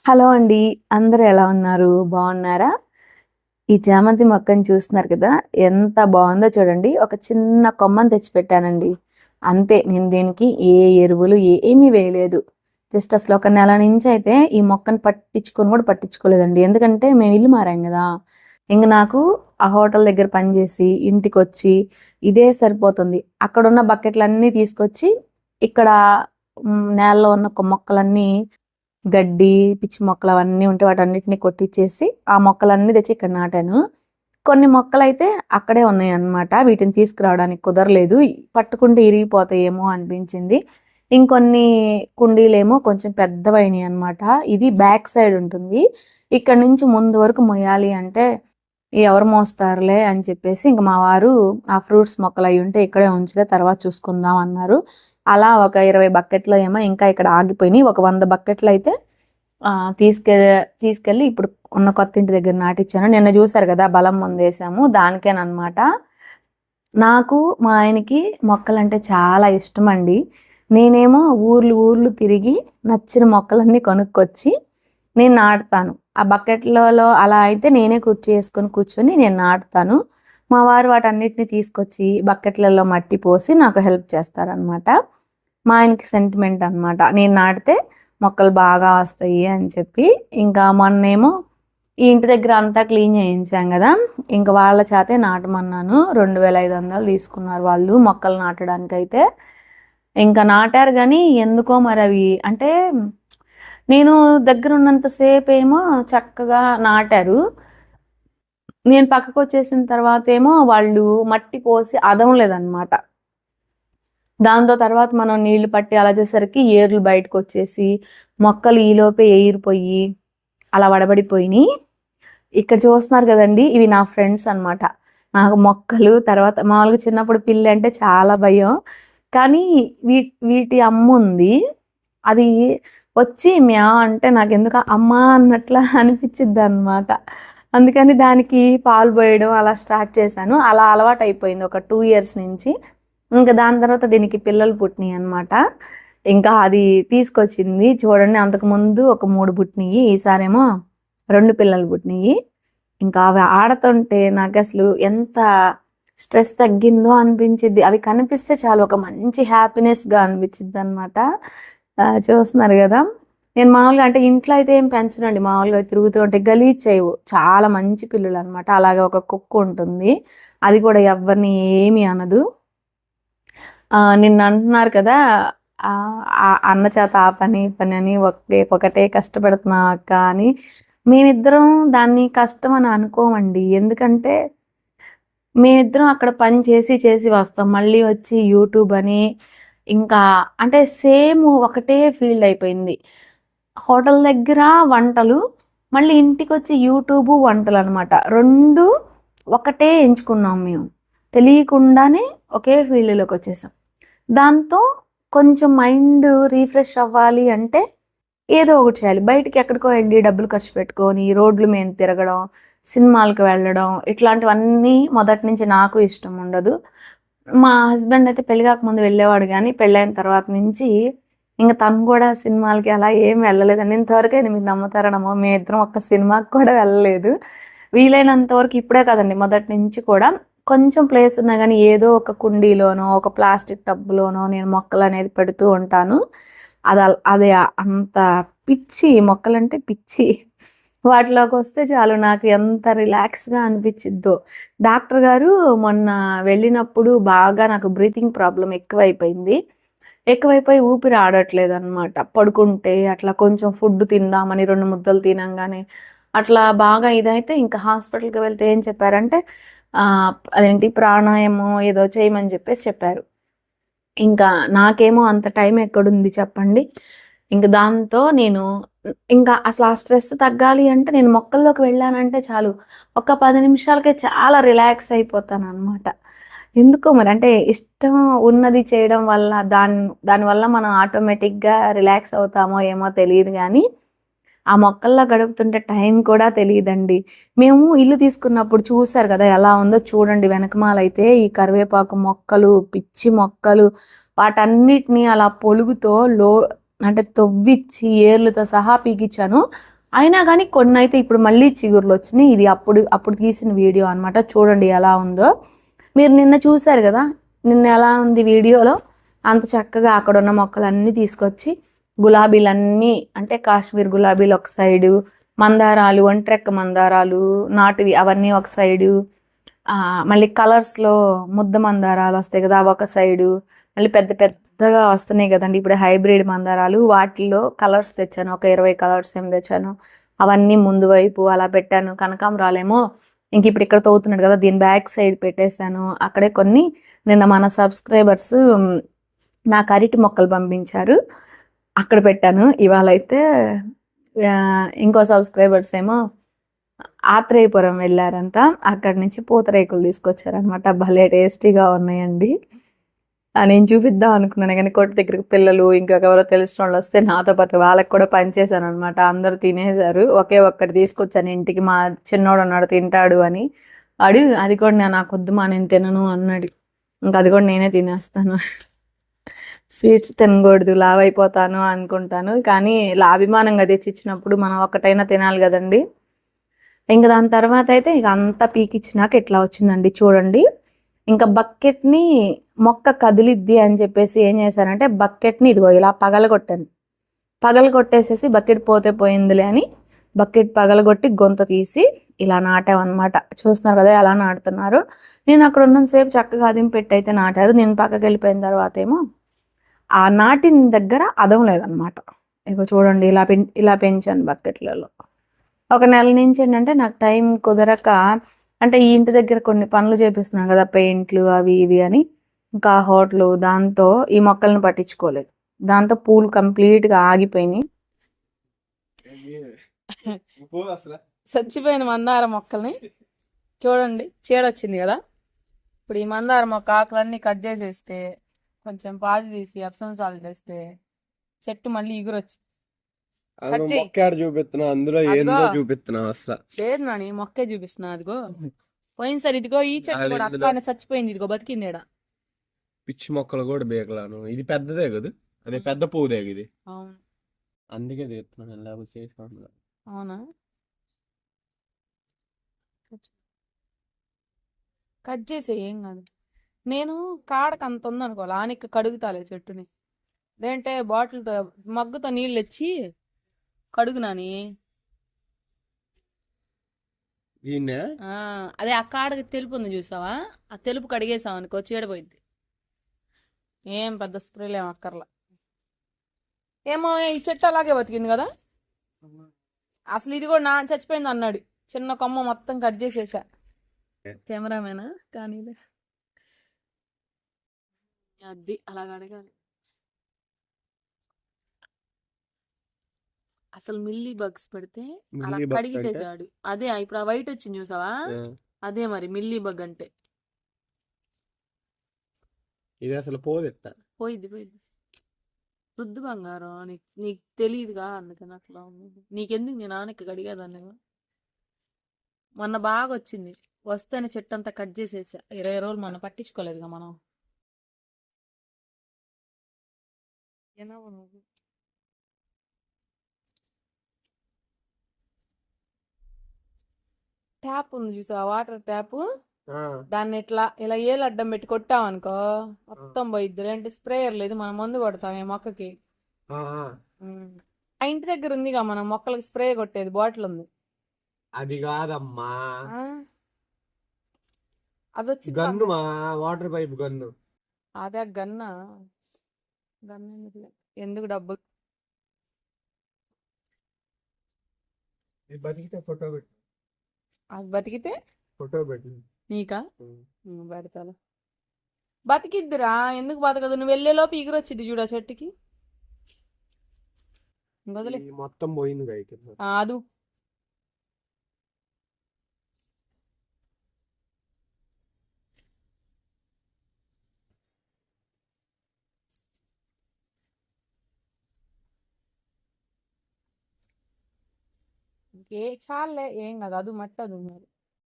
Hello అండి. అందరూ ఎలా ఉన్నారు? బాగున్నారా? ఈ చామంతి మొక్కని చూస్తున్నారు కదా ఎంత బాగుందో చూడండి. ఒక చిన్న కొమ్మని తెచ్చిపెట్టానండి. అంతే నేను దీనికి ఏ ఎరువులు ఏమీ వేయలేదు. జస్ట్ అసలు ఒక నెల నుంచి అయితే ఈ మొక్కని పట్టించుకొని కూడా పట్టించుకోలేదండి. ఎందుకంటే మేము ఇల్లు మారాం కదా. ఇంక నాకు ఆ హోటల్ దగ్గర పనిచేసి ఇంటికి వచ్చి ఇదే సరిపోతుంది. అక్కడ ఉన్న బకెట్లన్నీ తీసుకొచ్చి ఇక్కడ నేలలో ఉన్న మొక్కలన్నీ గడ్డి పిచ్చి మొక్కలు అవన్నీ ఉంటే వాటన్నిటిని కొట్టించేసి ఆ మొక్కలన్నీ తెచ్చి ఇక్కడ నాటాను. కొన్ని మొక్కలు అయితే అక్కడే ఉన్నాయి అన్నమాట వీటిని తీసుకురావడానికి కుదరలేదు. పట్టుకుంటే ఇరిగిపోతాయేమో అనిపించింది. ఇంకొన్ని కుండీలేమో కొంచెం పెద్దవైనాయి అన్నమాట ఇది బ్యాక్ సైడ్ ఉంటుంది. ఇక్కడ నుంచి ముందు వరకు మొయ్యాలి అంటే ఎవరు మోస్తారులే అని చెప్పేసి ఇంక మా వారు ఆ ఫ్రూట్స్ మొక్కలు అవి ఉంటే ఇక్కడే ఉంచితే తర్వాత చూసుకుందాం అన్నారు. అలా ఒక ఇరవై బకెట్లు ఏమో ఇంకా ఇక్కడ ఆగిపోయినాయి. ఒక వంద బకెట్లు అయితే తీసుకెళ్ళి తీసుకె తీసుకెళ్ళి ఇప్పుడు ఉన్న కొత్త ఇంటి దగ్గర నాటిచ్చాను. నిన్న చూసారు కదా బలం ముందేసాము దానికేనమాట నాకు మా ఆయనకి మొక్కలంటే చాలా ఇష్టం అండి నేనేమో ఊర్లు ఊర్లు తిరిగి నచ్చిన మొక్కలన్నీ కొనుక్కొచ్చి నేను నాటుతాను. ఆ బకెట్లలో అలా అయితే నేనే కుర్చీ వేసుకొని కూర్చొని నేను నాటుతాను. మా వారు వాటన్నిటిని తీసుకొచ్చి బకెట్లలో మట్టి పోసి నాకు హెల్ప్ చేస్తారనమాట మా ఆయనకి సెంటిమెంట్ అన్నమాట. నేను నాటితే మొక్కలు బాగా వస్తాయి అని చెప్పి. ఇంకా మొన్నేమో ఈ ఇంటి దగ్గర అంతా క్లీన్ చేయించాం కదా. ఇంకా వాళ్ళ చేతే నాటమన్నాను. రెండు వేల ఐదు వందలు తీసుకున్నారు వాళ్ళు మొక్కలు నాటడానికైతే. ఇంకా నాటారు కానీ ఎందుకో మరి అవి అంటే నేను దగ్గర ఉన్నంతసేపు ఏమో చక్కగా నాటారు. నేను పక్కకు వచ్చేసిన తర్వాత ఏమో వాళ్ళు మట్టి పోసి అదం లేదనమాట. దాంతో తర్వాత మనం నీళ్ళు పట్టి అలా చేసరికి ఏర్లు బయటకు వచ్చేసి మొక్కలు ఈలోపే ఎయిరిపోయి అలా వడబడిపోయినాయి ఇక్కడ చూస్తున్నారు కదండి ఇవి నా ఫ్రెండ్స్ అన్నమాట. నాకు మొక్కలు తర్వాత మామూలుగా చిన్నప్పుడు పిల్లి అంటే చాలా భయం. కానీ వీ వీటి అమ్మ ఉంది అది వచ్చి మ్యా అంటే నాకు ఎందుకు అమ్మ అన్నట్లా అనిపించిద్ది అనమాట అందుకని దానికి పాలు పోయడం అలా స్టార్ట్ చేశాను. అలా అలవాటు అయిపోయింది ఒక టూ ఇయర్స్ నుంచి. ఇంకా దాని తర్వాత దీనికి పిల్లలు పుట్టినాయి అనమాట ఇంకా అది తీసుకొచ్చింది. చూడండి అంతకుముందు ఒక మూడు పుట్టినాయి ఈసారేమో రెండు పిల్లలు పుట్టినాయి. ఇంకా అవి ఆడుతుంటే నాకు అసలు ఎంత స్ట్రెస్ తగ్గిందో అనిపించింది అవి కనిపిస్తే చాలు ఒక మంచి హ్యాపీనెస్గా అనిపించింది అనమాట చూస్తున్నారు కదా. నేను మామూలుగా అంటే ఇంట్లో అయితే ఏం పెంచనండి. మామూలుగా తిరుగుతూ ఉంటే గలీజ్ చేయవు. చాలా మంచి పిల్లలు అనమాట అలాగే ఒక కుక్క ఉంటుంది. అది కూడా ఎవరిని ఏమీ అనదు. నిన్న అంటున్నారు కదా ఆ అన్న చేత ఆ పని పని అని ఒకటే ఒకటే కష్టపడుతున్నా అక్క అని. మేమిద్దరం దాన్ని కష్టం అని అనుకోమండి. ఎందుకంటే మేమిద్దరం అక్కడ పని చేసి చేసి వస్తాం. మళ్ళీ వచ్చి యూట్యూబ్ అని ఇంకా అంటే సేమ్ ఒకటే ఫీల్డ్ అయిపోయింది. హోటల్ దగ్గర వంటలు మళ్ళీ ఇంటికి వచ్చి యూట్యూబ్ వంటలు అనమాట రెండు ఒకటే ఎంచుకున్నాం మేము. తెలియకుండానే ఒకే ఫీల్డ్లోకి వచ్చేసాం దాంతో కొంచెం మైండ్ రీఫ్రెష్ అవ్వాలి అంటే ఏదో ఒకటి చేయాలి. బయటికి ఎక్కడికో వెళ్ళి డబ్బులు ఖర్చు పెట్టుకొని రోడ్లు మేము తిరగడం సినిమాలకు వెళ్ళడం ఇట్లాంటివన్నీ మొదటి నుంచి నాకు ఇష్టం ఉండదు. మా హస్బెండ్ అయితే పెళ్ళి కాకముందు వెళ్ళేవాడు కానీ పెళ్ళైన తర్వాత నుంచి ఇంకా తను కూడా సినిమాలకి అలా ఏం వెళ్ళలేదండి. ఇంతవరకు అయితే మీరు నమ్ముతారా నమ్మో ఇద్దరం ఒక్క సినిమాకి కూడా వెళ్ళలేదు. వీలైనంత వరకు ఇప్పుడే కదండి మొదటి నుంచి కూడా కొంచెం ప్లేస్ ఉన్నా కానీ ఏదో ఒక కుండీలోనో ఒక ప్లాస్టిక్ టబ్లోనో నేను మొక్కలు అనేది పెడుతూ ఉంటాను. అది అల్- అది అంత పిచ్చి మొక్కలంటే పిచ్చి. వాటిలోకి వస్తే చాలు నాకు ఎంత రిలాక్స్గా అనిపించిద్దో డాక్టర్ గారు మొన్న వెళ్ళినప్పుడు బాగా నాకు బ్రీతింగ్ ప్రాబ్లం ఎక్కువైపోయింది. ఎక్కువైపోయి ఊపిరి ఆడట్లేదు అనమాట పడుకుంటే అట్లా కొంచెం ఫుడ్ తిందామని రెండు ముద్దలు తినంగానే అట్లా బాగా ఇదైతే ఇంకా హాస్పిటల్కి వెళ్తే ఏం చెప్పారంటే అదేంటి ప్రాణాయామం ఏదో చేయమని చెప్పేసి చెప్పారు. ఇంకా నాకేమో అంత టైం ఎక్కడుంది చెప్పండి. ఇంకా దాంతో నేను ఇంకా అసలు ఆ స్ట్రెస్ తగ్గాలి అంటే నేను మొక్కల్లోకి వెళ్ళానంటే చాలు. ఒక పది నిమిషాలకే చాలా రిలాక్స్ అయిపోతాను అనమాట ఎందుకో మరి? అంటే ఇష్టం ఉన్నది చేయడం వల్ల దాని దానివల్ల మనం ఆటోమేటిక్గా రిలాక్స్ అవుతామో ఏమో తెలియదు కానీ ఆ మొక్కల్లో గడుపుతుంటే టైం కూడా తెలియదండి. మేము ఇల్లు తీసుకున్నప్పుడు చూసారు కదా ఎలా ఉందో చూడండి. వెనకమాలైతే ఈ కరివేపాకు మొక్కలు పిచ్చి మొక్కలు వాటన్నిటిని అలా పొలుగుతో లో అంటే తొవ్విచ్చి ఏర్లతో సహా పీకిచ్చాను. అయినా కానీ కొన్ని అయితే ఇప్పుడు మళ్ళీ చిగుర్లు వచ్చినాయి. ఇది అప్పుడు అప్పుడు తీసిన వీడియో అన్నమాట. చూడండి ఎలా ఉందో. మీరు నిన్న చూశారు కదా? నిన్న ఎలా ఉంది వీడియోలో? అంత చక్కగా అక్కడ ఉన్న మొక్కలన్నీ తీసుకొచ్చి గులాబీలన్నీ అంటే కాశ్మీర్ గులాబీలు ఒక సైడు మందారాలు ఒంట్రెక్క మందారాలు నాటివి అవన్నీ ఒక సైడు మళ్ళీ కలర్స్లో ముద్ద మందారాలు వస్తాయి కదా అవి ఒక సైడు మళ్ళీ పెద్ద పెద్ద పెద్దగా వస్తున్నాయి కదండి. ఇప్పుడు హైబ్రిడ్ మందారాలు వాటిల్లో కలర్స్ తెచ్చాను. ఒక ఇరవై కలర్స్ ఏం తెచ్చాను. అవన్నీ ముందు వైపు అలా పెట్టాను. కనకాంబరాలేమో ఇంక ఇప్పుడు ఇక్కడ తోగుతున్నాడు కదా దీని బ్యాక్ సైడ్ పెట్టేశాను. అక్కడే కొన్ని నిన్న మన సబ్స్క్రైబర్స్ నాకు అరటి మొక్కలు పంపించారు. అక్కడ పెట్టాను. ఇవాళ అయితే ఇంకో సబ్స్క్రైబర్స్ ఏమో ఆత్రేయపురం వెళ్ళారంట. అక్కడి నుంచి పూతరేకులు తీసుకొచ్చారనమాట భలే టేస్టీగా ఉన్నాయండి. నేను చూపిద్దాం అనుకున్నాను. కానీ కొట్టు దగ్గరికి పిల్లలు ఇంకా ఎవరో తెలిసిన వాళ్ళు వస్తే నాతో పాటు వాళ్ళకి కూడా పనిచేశాను అనమాట అందరూ తినేశారు. ఒకే ఒక్కటి తీసుకొచ్చాను ఇంటికి. మా చిన్నోడు అన్నాడు తింటాడు అని. వాడు అది కూడా నేను నాకు వద్దు మా నేను తినను అన్నాడు. ఇంకా అది కూడా నేనే తినేస్తాను. స్వీట్స్ తినకూడదు లావ్ అయిపోతాను అనుకుంటాను. కానీ ఇలా అభిమానంగా తెచ్చిచ్చినప్పుడు మనం ఒకటైనా తినాలి కదండి. ఇంకా దాని తర్వాత అయితే ఇక అంతా పీకిచ్చినాక ఇట్లా వచ్చిందండి చూడండి. ఇంకా బకెట్ని మొక్క కదిలిద్ది అని చెప్పేసి ఏం చేశానంటే బకెట్ని ఇదిగో ఇలా పగలగొట్టాను. పగలగొట్టేసేసి బకెట్ పోతే పోయిందిలే అని బకెట్ పగలగొట్టి గొంత తీసి ఇలా నాటామన్నమాట. చూస్తున్నారు కదా ఎలా నాటుతున్నారు. నేను అక్కడ ఉన్నంతసేపు చక్కగా అదిం పెట్టి అయితే నాటారు. నేను పక్కకి వెళ్ళిపోయిన తర్వాత ఏమో ఆ నాటిన దగ్గర అదం లేదనమాట ఇక చూడండి ఇలా పెం ఇలా పెంచాను బకెట్లలో. ఒక నెల నుంచి ఏంటంటే నాకు టైం కుదరక అంటే ఈ ఇంటి దగ్గర కొన్ని పనులు చేపిస్తున్నాను కదా పెయింట్లు అవి ఇవి అని. ఇంకా హోటల్ దాంతో ఈ మొక్కలను పట్టించుకోలేదు. దాంతో పూలు కంప్లీట్గా ఆగిపోయినాయి. చచ్చిపోయిన మందార మొక్కల్ని చూడండి చీడొచ్చింది కదా. ఇప్పుడు ఈ మందార మొక్క ఆకులన్నీ కట్ చేసేస్తే కొంచెం పాది తీసి ఎప్సమ్ సాల్ట్ వేస్తే చెట్టు మళ్ళీ ఇగురొచ్చింది అందులో చెయ్యి. మొక్క ఆడ చూపిస్తున్నా అందులో అదిగో. ఏందో చూపిస్తున్నా అసలు. లేదు నాని మొక్కే చూపిస్తున్నా అదిగో. పోయినసారి ఇదిగో ఈ చెట్టు కూడా అట్లానే చచ్చిపోయింది ఇదిగో బతికింది ఈడ పిచ్చి మొక్కలు కూడా బీకలాను. ఇది పెద్దదే కదా? అదే పెద్ద పువ్వుదే ఇది. అవును. అందుకే తీస్తున్నాను లేకపోతే అవునా? కట్ చేసే ఏం కాదు. నేను కాడకు అంత ఉందనుకో లానికి కడుగుతాలే చెట్టుని. లేదంటే బాటిల్తో మగ్గుతో నీళ్ళు తెచ్చి కడుగునాని దీన్నే ఆ, అదే ఆ కాడకి తెలుపు ఉంది చూసావా? ఆ తెలుపు కడిగేసాం అనుకో చీడపోయింది ఏం పెద్ద స్ప్రేలు ఏం అక్కర్లా. ఏమో ఈ చెట్టు అలాగే బతికింది కదా? అసలు ఇది కూడా నా చచ్చిపోయింది అన్నాడు. చిన్న కొమ్మ మొత్తం కట్ చేసేసా. కెమెరామేనా? కానీ అది అలా అడగాలి. అసలు మిల్లీ బగ్స్ పెడితే అలా మిల్లీ కడిగితే అంటే? చాడు అదే ఇప్పుడు ఆ వైట్ వచ్చింది చూసావా? ఆ, అదే మరి మిల్లీ బగ్ అంటే. ఇది అసలు పోదు ఎట్ట పోయిద్ది పోయిద్ది. రుద్దు బంగారం నీకు నీకు తెలియదుగా అందుకని అట్లా ఉంది నీకెందుకు నేను నాన్నకి అడిగేదాన్ని మొన్న బాగా వచ్చింది. వస్తేనే చెట్టు అంతా కట్ చేసేసా. ఇరవై రోజులు మనం పట్టించుకోలేదుగా మనం. ఏనావు నువ్వు? ట్యాప్ ఉంది చూసా వాటర్ ట్యాప్. దాన్ని ఇట్లా ఇలా ఏలు అడ్డం పెట్టి కొట్టామనుకో మొత్తం పోయిద్ది లేదంటే స్ప్రేయర్ లేదు మనం మందు కొడతాం ఏ మొక్కకి. ఆ, ఇంటి దగ్గర ఉందిగా మనం మొక్కలకి స్ప్రే కొట్టేది బాటిల్ ఉంది. అది కాదమ్మా? అది వచ్చి గన్ను మా వాటర్ పైప్ గన్ను. అదే గన్న. గన్న ఎందుకులే. ఎందుకు డబ్బులు? బతికితే ఫోటో పెట్టు. అది బతికితే ఫోటో పెట్టు నీకా? పెడతాను బతికిద్దిరా ఎందుకు బతకదు? నువ్వు వెళ్ళేలోపు ఎగురొచ్చింది చూడు ఆ చెట్టుకి. మొత్తం పోయింది అదు. ఇంకే చాలే ఏం కాదు అది మట్టి అది మరి